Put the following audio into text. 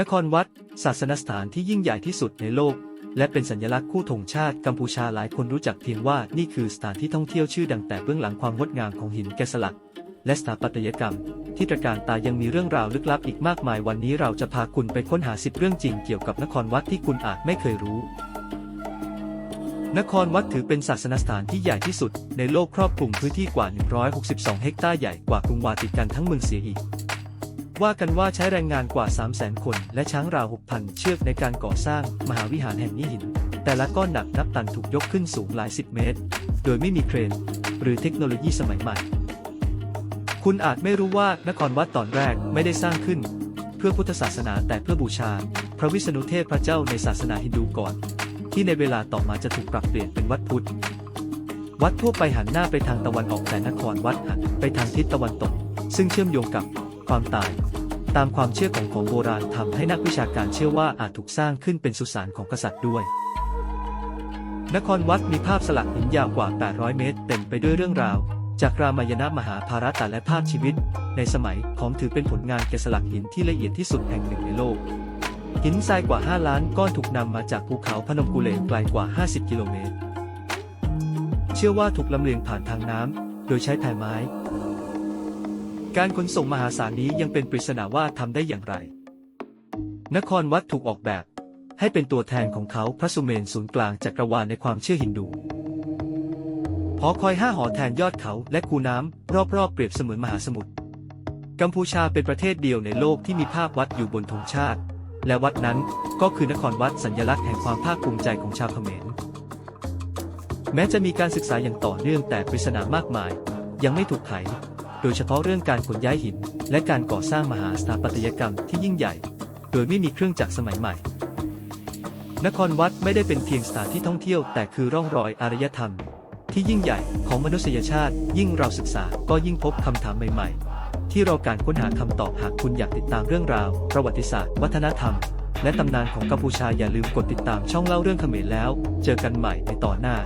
นครวัด ศาสนสถานที่ยิ่งใหญ่ที่สุดในโลก และเป็นสัญลักษณ์คู่ธงชาติกัมพูชาหลายคนรู้จักเพียงว่านี่คือสถานที่ท่องเที่ยวชื่อดังแต่เบื้องหลังความงดงามของหินแกะสลัก และสถาปัตยกรรม ที่ตระการตายังมีเรื่องราวลึกลับอีกมากมายวันนี้เราจะพาคุณไปค้นหาสิบเรื่องจริงเกี่ยวกับนครวัดที่คุณอาจไม่เคยรู้ นครวัดถือเป็นศาสนสถานที่ใหญ่ที่สุด ในโลกครอบคลุมพื้นที่กว่า 162 เฮกตาร์ใหญ่กว่ากรุงวาติกันทั้งเมืองเสียอีก ว่ากันว่าใช้แรงงานกว่า 300,000 คน และช้างราว 6,000 เชือกในการก่อสร้างมหาวิหารแห่งนี้หิน แต่ละก้อนหนักนับตันถูกยกขึ้นสูงหลายสิบเมตร โดยไม่มีเครน หรือเทคโนโลยีสมัยใหม่ คุณอาจไม่รู้ว่านครวัดตอนแรกไม่ได้สร้างขึ้น เพื่อพุทธศาสนาแต่เพื่อบูชา พระวิษณุเทพพระเจ้าในศาสนาฮินดูก่อน ที่ในเวลาต่อมาจะถูกปรับเปลี่ยนเป็นวัดพุทธ วัดทั่วไปหันหน้าไปทางตะวันออกแต่นครวัดหันไปทางทิศตะวันตก ซึ่งเชื่อมโยงกับ ความตาย ตามความเชื่อของของโบราณทำให้นักวิชาการเชื่อว่าอาจถูกสร้างขึ้นเป็นสุสานของกษัตริย์ด้วย นครวัดมีภาพสลักหินยาวกว่า 800 เมตร เต็มไปด้วยเรื่องราว จากรามายณมหาภารตะและภาพชีวิต ในสมัยของถือเป็นผลงานแกะสลักหินที่ละเอียดที่สุดแห่งหนึ่งในโลก หินทรายกว่า 5 ล้านก้อนถูกนำมาจากภูเขาพนมกุเลนไกลกว่า 50 กิโลเมตร เชื่อว่าถูกลำเลียงผ่านทางน้ำโดยใช้แพไม้ การขนส่งมหาศาลนี้ยังเป็นปริศนาว่าทำได้อย่างไร นครวัดถูกออกแบบ ให้เป็นตัวแทนของเขาพระสุเมนศูนย์กลางจักรวาลในความเชื่อฮินดูหอคอยห้าหอแทนยอดเขาและคูน้ำรอบๆเปรียบเสมือนมหาสมุทรกัมพูชาเป็นประเทศเดียวในโลกที่มีภาพวัดอยู่บนธงชาติ และวัดนั้นก็คือนครวัดสัญลักษณ์แห่งความภาคภูมิใจของชาวเขมร แม้จะมีการศึกษาอย่างต่อเนื่องแต่ปริศนามากมาย ยังไม่ถูกไข โดยเฉพาะเรื่องการขนย้ายหิน และการก่อสร้างมหาสถาปัตยกรรมที่ยิ่งใหญ่ โดยไม่มีเครื่องจักรสมัยใหม่ นครวัดไม่ได้เป็นเพียงสถานที่ท่องเที่ยวแต่คือร่องรอยอารยธรรม ที่ยิ่งใหญ่ของมนุษยชาติ ยิ่งเราศึกษาก็ยิ่งพบคำถามใหม่ ๆ ที่เราการค้นหาคำตอบหากคุณอยากติดตามเรื่องราว ประวัติศาสตร์ วัฒนธรรม และตำนานของกัมพูชาอย่าลืมกดติดตามช่องเล่าเรื่องเขมรแล้ว เจอกันใหม่ในตอนหน้า